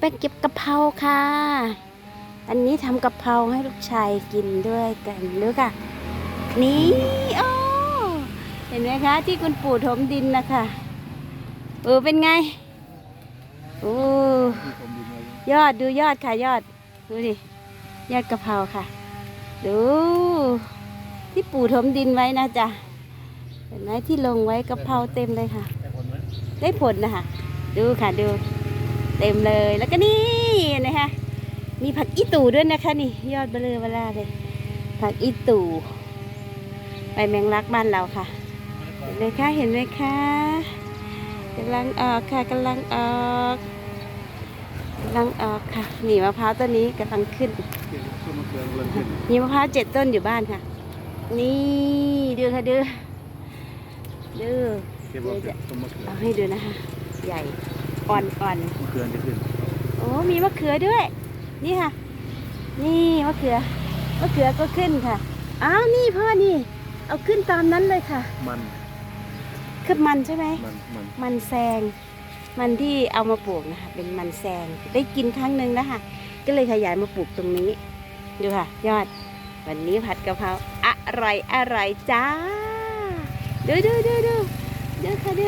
ไปเก็บกะเพราค่ะ อันนี้ทำกะเพราให้ลูกชายกินด้วยกันดูค่ะ นี่โอ้เห็นไหมคะ ที่คุณปู่ถมดินนะคะเออเป็นไงโอ้ยอดดูยอดค่ะยอด ดูดิ ยอดกะเพราค่ะ ดู ที่ปู่ถมดินไว้นะจ๊ะเห็นไหมที่ลงไว้กะเพราเต็มเลยค่ะ ได้ผลนะคะ ดูค่ะดู เต็มเลยแล้วก็นี่นะคะมีผักอีตู่ด้วยนะคะนี่ ยอดเบลอเบลาเลย ผักอีตู่ใบแมงลักบ้านเราค่ะ เห็นไหมคะเห็นไหมคะกำลังออกค่ะกำลังออกกำลังออกค่ะนี่มะพร้าวต้นนี้กำลังขึ้นต้นมะเขือกำลังขึ้นมีมะพร้าวเจ็ดต้นอยู่บ้านค่ะ นี่ดูค่ะดูดูเก็บว่าเป็นต้นมะเขือเอาให้ดูนะคะใหญ่ อ่อนอ่อนมะเขือจะขึ้นโอ้มีมะเขือด้วย นี่ค่ะ นี่มะเขือมะเขือก็ขึ้นค่ะอ้าวนี่พ่อนี่ เอาขึ้นตามนั้นเลยค่ะ มันขึ้นมันใช่ไหมมันมันมันแซง มันที่เอามาปลูกนะคะเป็นมันแซงได้กินครั้งหนึ่งแล้วค่ะ ก็เลยขยายมาปลูกตรงนี้ ดูค่ะ ยอด วันนี้ผัดกะเพราอร่อยอร่อยจ้า ดูดูดูดูดูค่ะดู